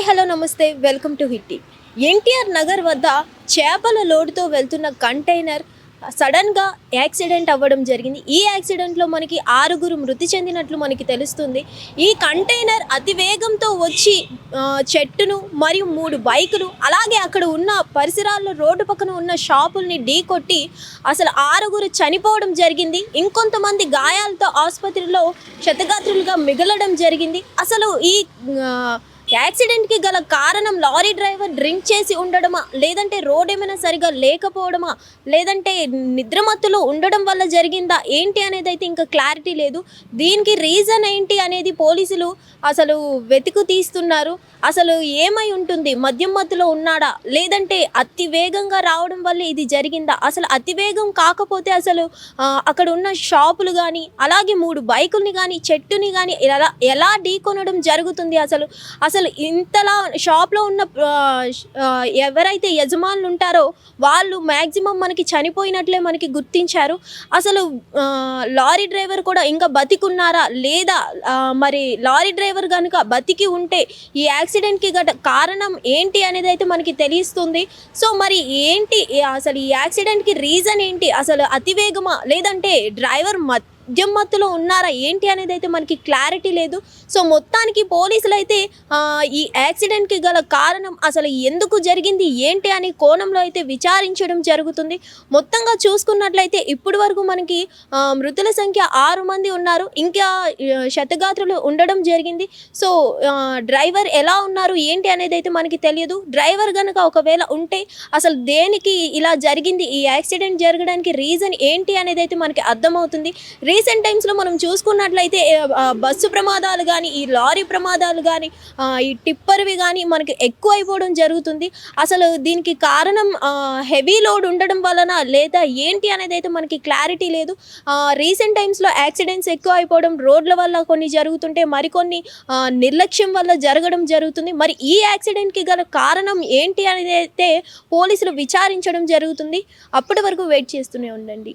Hi hello నమస్తే. Welcome to హిట్టి NTR Nagar వద్ద చేపల లోడుతో వెళ్తున్న కంటైనర్ సడన్గా యాక్సిడెంట్ అవ్వడం జరిగింది. ఈ యాక్సిడెంట్లో మనకి ఆరుగురు మృతి చెందినట్లు మనకి తెలుస్తుంది. ఈ కంటైనర్ అతి వేగంతో వచ్చి చెట్టును మరియు మూడు బైకులు అలాగే అక్కడ ఉన్న పరిసరాల్లో రోడ్డు పక్కన ఉన్న షాపుల్ని ఢీకొట్టి అసలు ఆరుగురు చనిపోవడం జరిగింది. ఇంకొంతమంది గాయాలతో ఆసుపత్రిలో క్షతగాత్రులుగా మిగలడం జరిగింది. అసలు ఈ యాక్సిడెంట్కి గల కారణం లారీ డ్రైవర్ డ్రింక్ చేసి ఉండడమా? లేదంటే రోడ్ ఏమైనా సరిగా లేకపోవడమా? లేదంటే నిద్రమత్తులో ఉండడం వల్ల జరిగిందా? ఏంటి అనేది అయితే ఇంకా క్లారిటీ లేదు. దీనికి రీజన్ ఏంటి అనేది పోలీసులు అసలు వెతుకు తీస్తున్నారు. అసలు ఏమై ఉంటుంది? మద్యం మత్తులో ఉన్నాడా? లేదంటే అతి వేగంగా రావడం వల్ల ఇది జరిగిందా? అసలు అతి వేగం కాకపోతే అసలు అక్కడ ఉన్న షాపులు కానీ అలాగే మూడు బైకుల్ని కానీ చెట్టుని కానీ ఎలా ఎలా ఢీకొనడం జరుగుతుంది అసలు? అసలు ఇంతలా షాప్లో ఉన్న ఎవరైతే యజమానులు ఉంటారో వాళ్ళు మ్యాక్సిమం మనకి చనిపోయినట్లే మనకి గుర్తించారు. అసలు లారీ డ్రైవర్ కూడా ఇంకా బతికున్నారా? లేదా మరి లారీ డ్రైవర్ కనుక బతికి ఉంటే ఈ యాక్సిడెంట్కి గట కారణం ఏంటి అనేది అయితే మనకి తెలుస్తుంది. సో మరి ఏంటి అసలు ఈ యాక్సిడెంట్కి రీజన్ ఏంటి? అసలు అతివేగమా? లేదంటే డ్రైవర్ మత్ మద్యం మత్తులో ఉన్నారా? ఏంటి అనేది అయితే మనకి క్లారిటీ లేదు. సో మొత్తానికి పోలీసులు అయితే ఈ యాక్సిడెంట్కి గల కారణం అసలు ఎందుకు జరిగింది? ఏంటి అనే కోణంలో అయితే విచారించడం జరుగుతుంది. మొత్తంగా చూసుకున్నట్లయితే ఇప్పటి వరకు మనకి మృతుల సంఖ్య ఆరు మంది ఉన్నారు. ఇంకా శతగాత్రులు ఉండడం జరిగింది. సో డ్రైవర్ ఎలా ఉన్నారు? ఏంటి అనేది అయితే మనకి తెలియదు. డ్రైవర్ కనుక ఒకవేళ ఉంటే అసలు దేనికి ఇలా జరిగింది? ఈ యాక్సిడెంట్ జరగడానికి రీజన్ ఏంటి అనేది అయితే మనకి అర్థమవుతుంది. రీసెంట్ టైమ్స్లో మనం చూసుకున్నట్లయితే బస్సు ప్రమాదాలు కానీ ఈ లారీ ప్రమాదాలు కానీ ఈ టిప్పర్వి కానీ మనకి ఎక్కువ అయిపోవడం జరుగుతుంది. అసలు దీనికి కారణం హెవీ లోడ్ ఉండడం వలన లేదా ఏంటి అనేది అయితే మనకి క్లారిటీ లేదు. రీసెంట్ టైమ్స్లో యాక్సిడెంట్స్ ఎక్కువ అయిపోవడం రోడ్ల వల్ల కొన్ని జరుగుతుంటే మరికొన్ని నిర్లక్ష్యం వల్ల జరగడం జరుగుతుంది. మరి ఈ యాక్సిడెంట్కి గల కారణం ఏంటి అనేది అయితే పోలీసులు విచారించడం జరుగుతుంది. అప్పటి వరకు వెయిట్ చేస్తూనే ఉండండి.